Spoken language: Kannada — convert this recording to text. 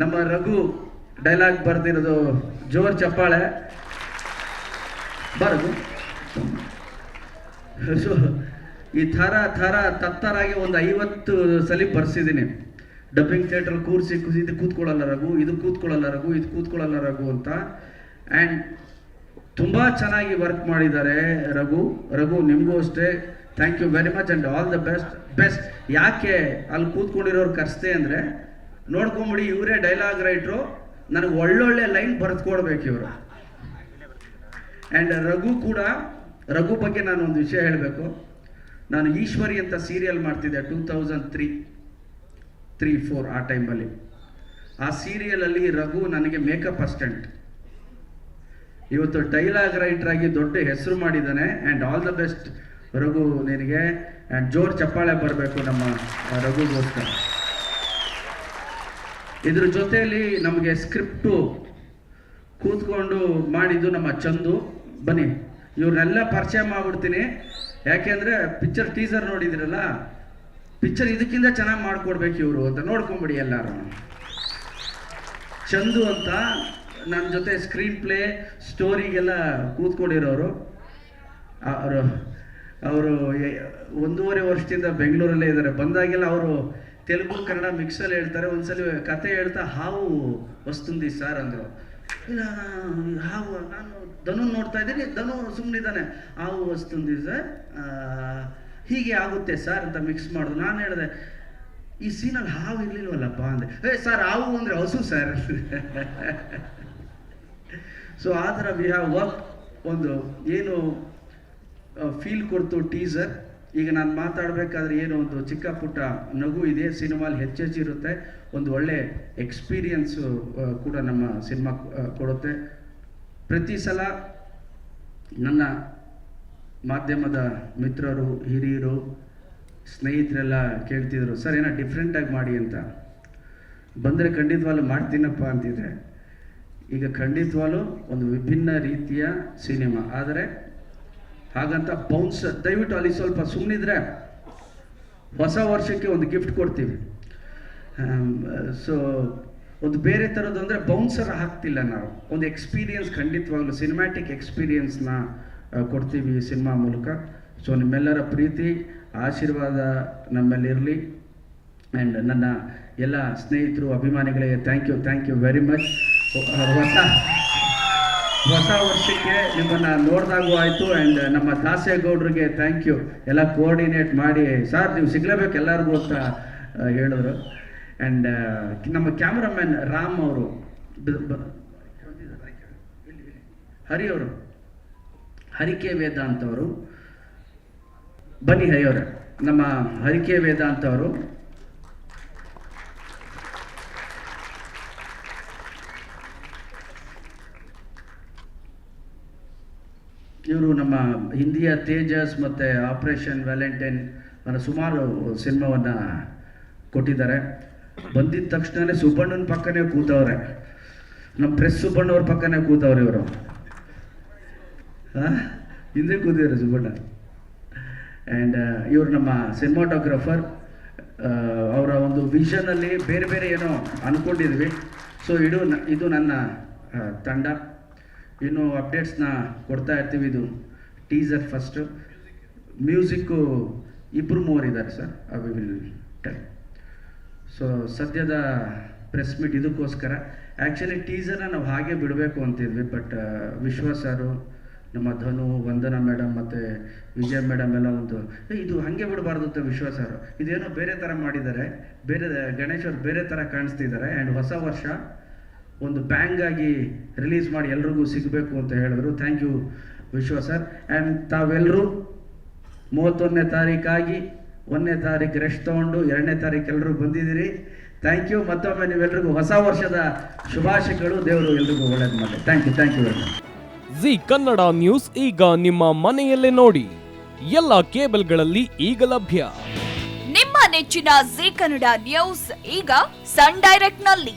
ನಮ್ಮ ರಘು ಡೈಲಾಗ್ ಬರ್ದಿರೋದು ಜೋರ್ ಚಪ್ಪಾಳೆ. ಬರದು ಸೊ ಈ ಥರ ಥರ, ತತ್ತರಾಗಿ ಒಂದು ಐವತ್ತು ಸಲ ಬರ್ಸಿದ್ದೀನಿ. ಡಬ್ಬಿಂಗ್ ಥಿಯೇಟರ್ ಕೂರಿಸಿ ಇದು ಕೂತ್ಕೊಳ್ಳಲ್ಲ ರಘು, ಇದು ಕೂತ್ಕೊಳ್ಳಲ್ಲ ರಘು, ಇದು ಕೂತ್ಕೊಳ್ಳಲ್ಲ ರಘು ಅಂತ. ಆ್ಯಂಡ್ ತುಂಬ ಚೆನ್ನಾಗಿ ವರ್ಕ್ ಮಾಡಿದ್ದಾರೆ ರಘು. ರಘು, ನಿಮಗೂ ಅಷ್ಟೇ. Thank you very much and all the best best ಯಾಕೆ ಅಲ್ಲಿ ಕೂತ್ಕೊಂಡಿರೋರು ಕರೆಸ್ತೆ ಅಂದರೆ ನೋಡ್ಕೊಂಬಿಡಿ, ಇವರೇ ಡೈಲಾಗ್ ರೈಟ್ರು ನನಗೆ ಒಳ್ಳೊಳ್ಳೆ ಲೈನ್ ಬರೆದ್ಕೊಡ್ಬೇಕು ಇವರು. ಆ್ಯಂಡ್ ರಘು ಕೂಡ, ರಘು ಬಗ್ಗೆ ನಾನು ಒಂದು ವಿಷಯ ಹೇಳಬೇಕು. ನಾನು ಈಶ್ವರಿ ಅಂತ ಸೀರಿಯಲ್ ಮಾಡ್ತಿದ್ದೆ two thousand three three four ಆ ಟೈಮಲ್ಲಿ ಆ ಸೀರಿಯಲಲ್ಲಿ ರಘು ನನಗೆ ಮೇಕಪ್ ಅಸ್ಟೆಂಟ್ ಇವತ್ತು ಡೈಲಾಗ್ ರೈಟರ್ ಆಗಿ ದೊಡ್ಡ ಹೆಸರು ಮಾಡಿದ್ದಾನೆ and all the best Raghu ನಿನಗೆ. ಆ್ಯಂಡ್ ಜೋರ್ ಚಪ್ಪಾಳೆ ಬರಬೇಕು ನಮ್ಮ ರಘುಗೋಸ್ಕರ. ಇದ್ರ ಜೊತೆಯಲ್ಲಿ ನಮಗೆ ಸ್ಕ್ರಿಪ್ಟು ಕೂತ್ಕೊಂಡು ಮಾಡಿದ್ದು ನಮ್ಮ ಚಂದು. ಬನ್ನಿ, ಇವ್ರನ್ನೆಲ್ಲ ಪರಿಚಯ ಮಾಡ್ಬಿಡ್ತೀನಿ. ಯಾಕೆಂದ್ರೆ ಪಿಕ್ಚರ್ ಟೀಸರ್ ನೋಡಿದಿರಲ್ಲ ಪಿಕ್ಚರ್ ಇದಕ್ಕಿಂತ ಚೆನ್ನಾಗಿ ಮಾಡ್ಕೊಡ್ಬೇಕು ಇವರು ಅಂತ ನೋಡ್ಕೊಂಬಿಡಿ ಎಲ್ಲರೂ. ಚಂದು ಅಂತ ನನ್ನ ಜೊತೆ ಸ್ಕ್ರೀನ್ ಪ್ಲೇ ಸ್ಟೋರಿಗೆಲ್ಲ ಕೂತ್ಕೊಂಡಿರೋರು. ಅವರು ಅವರು ಒಂದೂವರೆ ವರ್ಷದಿಂದ ಬೆಂಗಳೂರಲ್ಲೇ ಇದ್ದಾರೆ ಬಂದಾಗೆಲ್ಲ ಅವರು ತೆಲುಗು, ಕನ್ನಡ ಮಿಕ್ಸಲ್ಲಿ ಹೇಳ್ತಾರೆ. ಒಂದ್ಸಲಿ ಕತೆ ಹೇಳ್ತಾ, ಹಾವು ವಸ್ತುಂದಿ ಸರ್ ಅಂದರು. ಇಲ್ಲ, ಹಾವು, ನಾನು ಧನು ನೋಡ್ತಾ ಇದ್ದೀನಿ, ಧನು ಸುಮ್ಮನಿದ್ದಾನೆ ಹಾವು ವಸ್ತುಂದಿ ಸರ್ ಹೀಗೆ ಆಗುತ್ತೆ ಸರ್ ಅಂತ ಮಿಕ್ಸ್ ಮಾಡೋದು. ನಾನು ಹೇಳಿದೆ, ಈ ಸೀನಲ್ಲಿ ಹಾವು ಇರ್ಲಿಲ್ವಲ್ಲಪ್ಪ ಅಂದೆ. ಏ ಸರ್ ಹಾವು ಅಂದರೆ ಹಸು ಸರ್ ಸೊ ಆ ವಿ ಹ್ಯಾವ್ ವರ್ಕ್ ಒಂದು, ಏನು ಫೀಲ್ ಕೊಡ್ತು ಟೀಸರ್ ಈಗ ನಾನು ಮಾತಾಡಬೇಕಾದ್ರೆ ಏನು ಒಂದು ಚಿಕ್ಕ ಪುಟ್ಟ ನಗು ಇದೆ, ಸಿನಿಮಾಲಿ ಹೆಚ್ಚೆಚ್ಚಿರುತ್ತೆ ಒಂದು ಒಳ್ಳೆ ಎಕ್ಸ್ಪೀರಿಯನ್ಸು ಕೂಡ ನಮ್ಮ ಸಿನಿಮಾ ಕೊಡುತ್ತೆ. ಪ್ರತಿ ಸಲ ನನ್ನ ಮಾಧ್ಯಮದ ಮಿತ್ರರು, ಹಿರಿಯರು, ಸ್ನೇಹಿತರೆಲ್ಲ ಕೇಳ್ತಿದ್ರು, ಸರ್, ಏನೋ ಡಿಫ್ರೆಂಟಾಗಿ ಮಾಡಿ ಅಂತ. ಬಂದರೆ ಖಂಡಿತವಾಗ್ಲೂ ಮಾಡ್ತೀನಪ್ಪ ಅಂತಿದ್ರೆ. ಈಗ ಖಂಡಿತವಾಗ್ಲೂ ಒಂದು ವಿಭಿನ್ನ ರೀತಿಯ ಸಿನಿಮಾ. ಆದರೆ ಹಾಗಂತ ಬೌನ್ಸ್ ದಯವಿಟ್ಟು ಅಲ್ಲಿ ಸ್ವಲ್ಪ ಸುಮ್ಮನಿದ್ರೆ ಹೊಸ ವರ್ಷಕ್ಕೆ ಒಂದು ಗಿಫ್ಟ್ ಕೊಡ್ತೀವಿ. ಸೊ ಒಂದು ಬೇರೆ ಥರದ್ದು ಅಂದರೆ ಬೌನ್ಸರ್ ಹಾಕ್ತಿಲ್ಲ ನಾವು. ಒಂದು ಎಕ್ಸ್ಪೀರಿಯನ್ಸ್ ಖಂಡಿತವಾಗ್ಲೂ ಸಿನಿಮ್ಯಾಟಿಕ್ ಎಕ್ಸ್ಪೀರಿಯನ್ಸ್ನ ಕೊಡ್ತೀವಿ ಸಿನಿಮಾ ಮೂಲಕ. ಸೊ ನಿಮ್ಮೆಲ್ಲರ ಪ್ರೀತಿ, ಆಶೀರ್ವಾದ ನಮ್ಮಲ್ಲಿರಲಿ. ಆ್ಯಂಡ್ ನನ್ನ ಎಲ್ಲ ಸ್ನೇಹಿತರು ಅಭಿಮಾನಿಗಳಿಗೆ thank you thank you very much ಹೊಸ ಹೊಸ ವರ್ಷಕ್ಕೆ ನಿಮ್ಮನ್ನು ನೋಡಿದಾಗೂ ಆಯಿತು ಆ್ಯಂಡ್ ನಮ್ಮ ದಾಸೇಗೌಡ್ರಿಗೆ ಥ್ಯಾಂಕ್ ಯು ಎಲ್ಲ ಕೋಆರ್ಡಿನೇಟ್ ಮಾಡಿ, ಸರ್ ನೀವು ಸಿಗ್ಲೇಬೇಕು ಎಲ್ಲರಿಗೂ ಅಂತ ಹೇಳಿದ್ರು ಆ್ಯಂಡ್ ನಮ್ಮ ಕ್ಯಾಮ್ರಾಮನ್ ರಾಮ್ ಅವರು ಹರಿ ಅವರು, ಹರಿಕೆ ವೇದಾಂತ ಅವರು. ಬನ್ನಿ ಹರಿಯವರೇ ನಮ್ಮ ಹರಿಕೆ ವೇದಾಂತ್ ಅವರು ಇವರು ನಮ್ಮ ಹಿಂದಿಯ ತೇಜಸ್ ಮತ್ತು ಆಪರೇಷನ್ ವ್ಯಾಲೆಂಟೈನ್ ಅನ್ನೋ ಸುಮಾರು ಸಿನಿಮಾವನ್ನು ಕೊಟ್ಟಿದ್ದಾರೆ. ಬಂದಿದ್ದ ತಕ್ಷಣವೇ ಸುಬ್ಬಣ್ಣನ ಪಕ್ಕನೇ ಕೂತವ್ರೆ. ನಮ್ಮ ಪ್ರೆಸ್ ಸುಬ್ಬಣ್ಣವ್ರ ಪಕ್ಕನೇ ಕೂತವ್ರೆ ಇವರು. ಹಿಂದೆ ಕೂತಿದ್ದಾರೆ ಸುಬ್ಬಣ್ಣ. ಆ್ಯಂಡ್ ಇವರು ನಮ್ಮ ಸಿನಿಮಾಟೋಗ್ರಫರ್. ಅವರ ಒಂದು ವಿಷನಲ್ಲಿ ಬೇರೆ ಬೇರೆ ಏನೋ ಅಂದ್ಕೊಂಡಿದ್ವಿ ಸೊ ಇದು ಇದು ನನ್ನ ತಂಡ. ಇನ್ನು ಅಪ್ಡೇಟ್ಸ್ನ ಕೊಡ್ತಾ ಇರ್ತೀವಿ. ಇದು ಟೀಸರ್ ಫಸ್ಟು ಮ್ಯೂಸಿಕ್ಕು ಇಬ್ಬರು ಮೂವರು ಇದ್ದಾರೆ sir we will tell so ಸದ್ಯದ ಪ್ರೆಸ್ ಮೀಟ್ ಇದಕ್ಕೋಸ್ಕರ. ಆ್ಯಕ್ಚುಲಿ ಟೀಸರ್ನ ನಾವು ಹಾಗೆ ಬಿಡಬೇಕು ಅಂತಿದ್ವಿ ಬಟ್ ವಿಶ್ವ ಸರು ನಮ್ಮ ಧನು ವಂದನಾ ಮೇಡಮ್ ಮತ್ತು ವಿಜಯ ಮೇಡಮ್ ಎಲ್ಲ ಒಂದು "ಏ, ಇದು ಹಾಗೆ ಬಿಡಬಾರ್ದು ಅಂತ ವಿಶ್ವ ಸರ್ ಇದೇನೋ ಬೇರೆ ಥರ ಮಾಡಿದ್ದಾರೆ. ಬೇರೆ ಗಣೇಶ್ ಅವ್ರು ಬೇರೆ ಥರ ಕಾಣಿಸ್ತಿದ್ದಾರೆ. ಆ್ಯಂಡ್ ಹೊಸ ವರ್ಷ ಒಂದು ಬ್ಯಾಂಗ್ ಆಗಿ ರಿಲೀಸ್ ಮಾಡಿ ಎಲ್ರಿಗೂ ಸಿಗಬೇಕು ಅಂತ ಹೇಳಿದ್ರು. Thank you Vishwa sir. And ತಾವೆಲ್ಲರೂ ಮೂವತ್ತೊಂದನೇ ತಾರೀಕಾಗಿ ಒಂದನೇ ತಾರೀಕು ರೆಸ್ಟ್ ತೊಗೊಂಡು ಎರಡನೇ ತಾರೀಕು ಎಲ್ಲರೂ ಬಂದಿದ್ದೀರಿ. ಥ್ಯಾಂಕ್ ಯು ಮತ್ತೊಮ್ಮೆ ನೀವೆಲ್ರಿಗೂ ಹೊಸ ವರ್ಷದ ಶುಭಾಶಯಗಳು. ದೇವರು ಎಲ್ರಿಗೂ ಒಳ್ಳೇದು ಮಾಡಿ thank you thank you very much Zee Kannada news ಈಗ ನಿಮ್ಮ ಮನೆಯಲ್ಲೇ ನೋಡಿ. ಎಲ್ಲ ಕೇಬಲ್ಗಳಲ್ಲಿ ಈಗ ಲಭ್ಯ. ನಿಮ್ಮ ನೆಚ್ಚಿನ ಜಿ ಕನ್ನಡ ನ್ಯೂಸ್ ಈಗ ಸನ್ ಡೈರೆಕ್ಟ್ನಲ್ಲಿ